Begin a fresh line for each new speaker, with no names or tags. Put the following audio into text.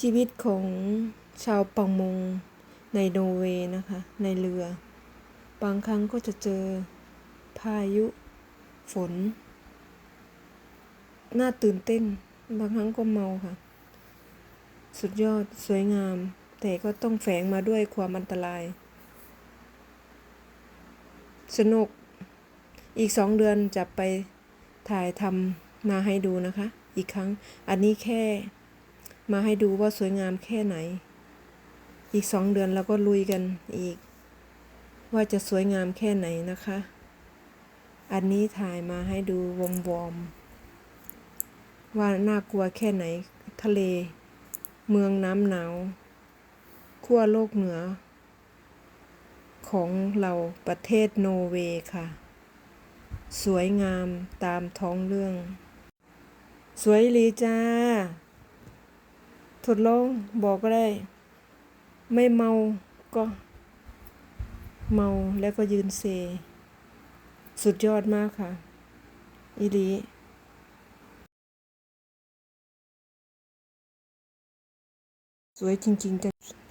ชีวิตของชาวประมงในโนเวย์นะคะ ในเรือบางครั้งก็จะเจอพายุ ฝน น่าตื่นเต้น บางครั้งก็เมาค่ะ สุดยอดสวยงาม แต่ก็ต้องแฝงมาด้วยความอันตราย สนุกอีกสองเดือนจะไปถ่ายทำมาให้ดูนะคะ อีกครั้งอันนี้แค่ มาให้ดูว่าสวยงามแค่ไหน อีกสองเดือนเราก็ลุยกันอีก ว่าจะสวยงามแค่ไหนนะคะ อันนี้ถ่ายมาให้ดูวอมวอมว่าน่ากลัวแค่ไหน ทะเล เมืองน้ำหนาวขั้วโลกเหนือ ของเราประเทศโนเวย์ค่ะ สวยงามตามท้องเรื่อง สวยลีจ้า ทดลองบอกก็ได้ ไม่เมาก็ เมาแล้วก็ยืนเซ สุดยอดมากค่ะ อีลีสวยจริง ๆจ้ะ